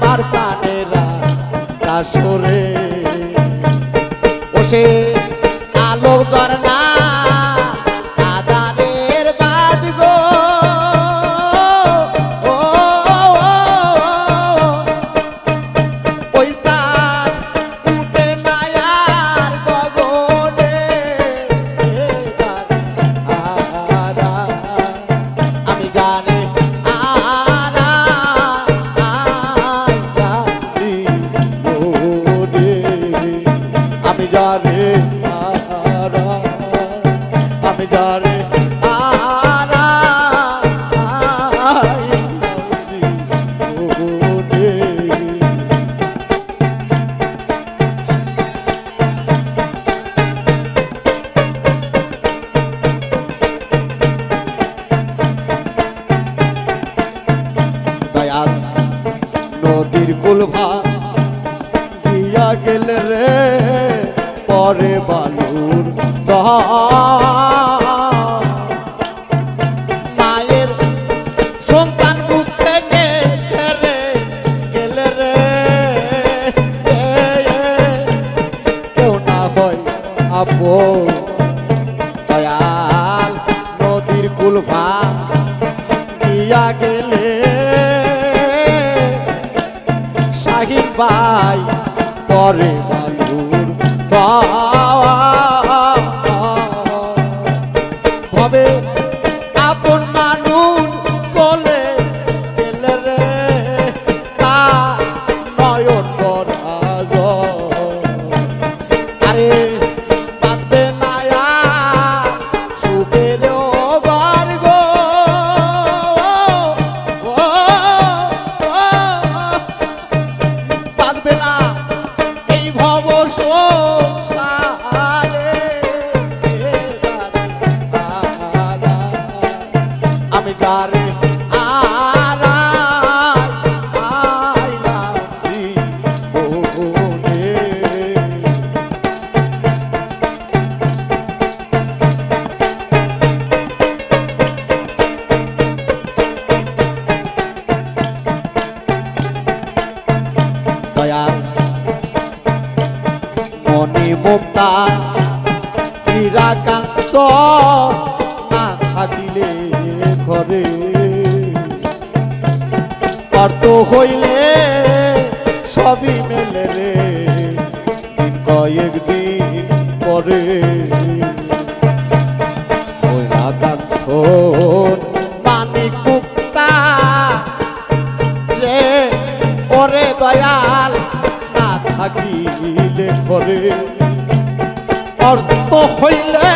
আমার প্রাণেরা তা সরে ও সে দিয়া গেল রে পরে বালুর সহা করে বন্ধুর নিরাকাশ না থাকিলে ঘরে পার্ত হইলে সবই মেলে রে কয়েক পরে নিরাকাশ পানি কুপ্তা রে ওরে দয়াল না থাকিলে ঘরে। অর্থ হইলে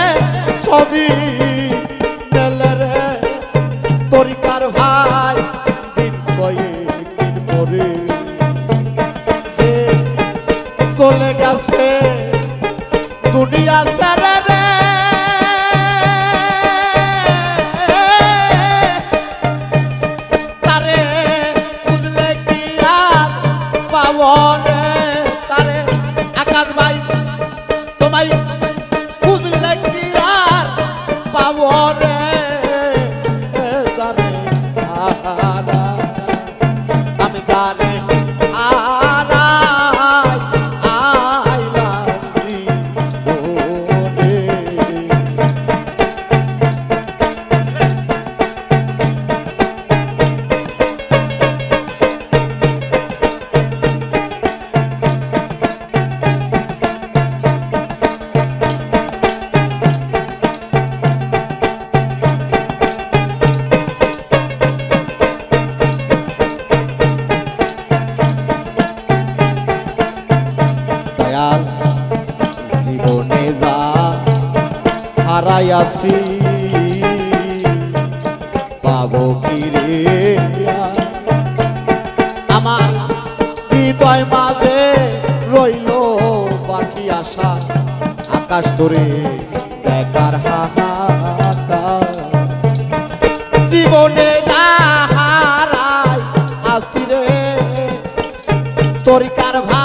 আসি, পাবো কি রে? আমার হৃদয় মাঝে রইল বাকি আশা, আকাশ ধরে দেখার হাহা জীবনে যাহারাই আসি রে তরিকার ভাই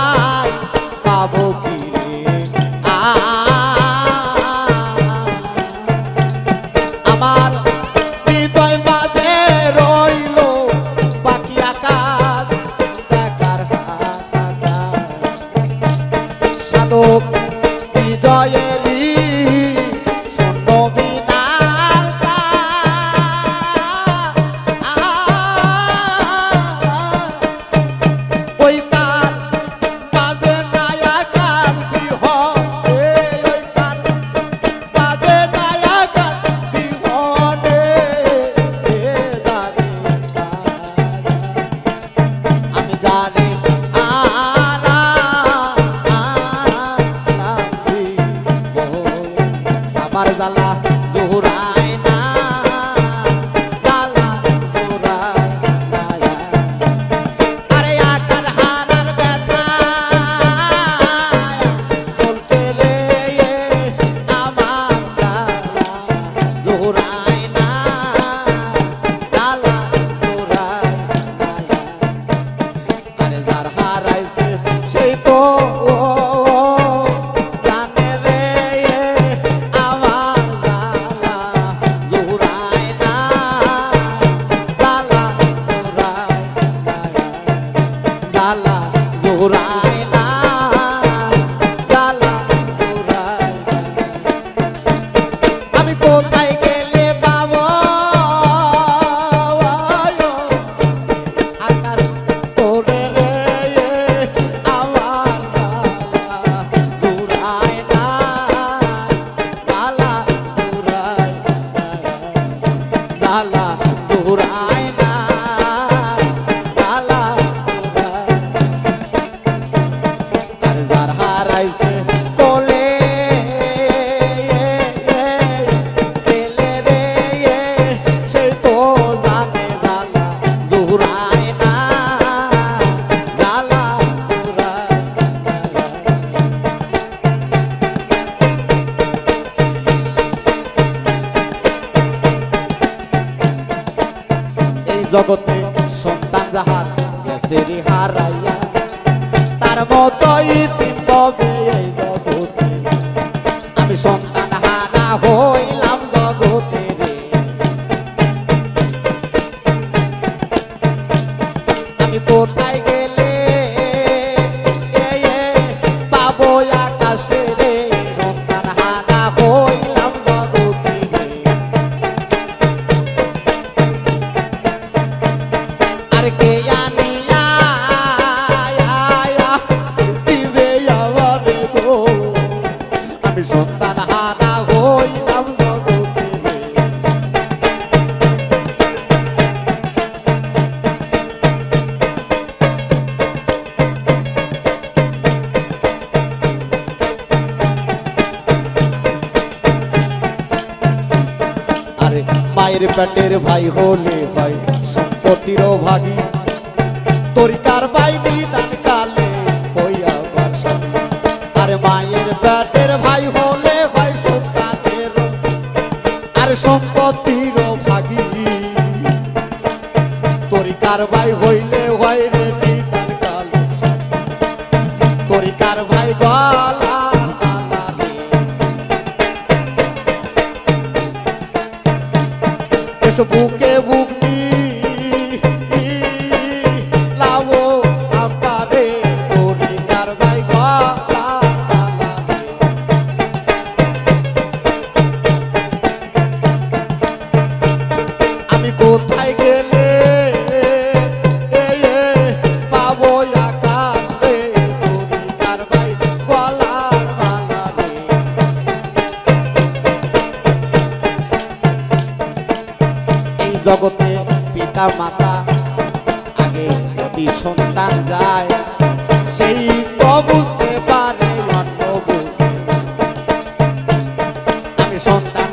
জ্বালা জোরা মতই মায়ের পেটের ভাই হলে পাটের ভাই হলে সন্তান।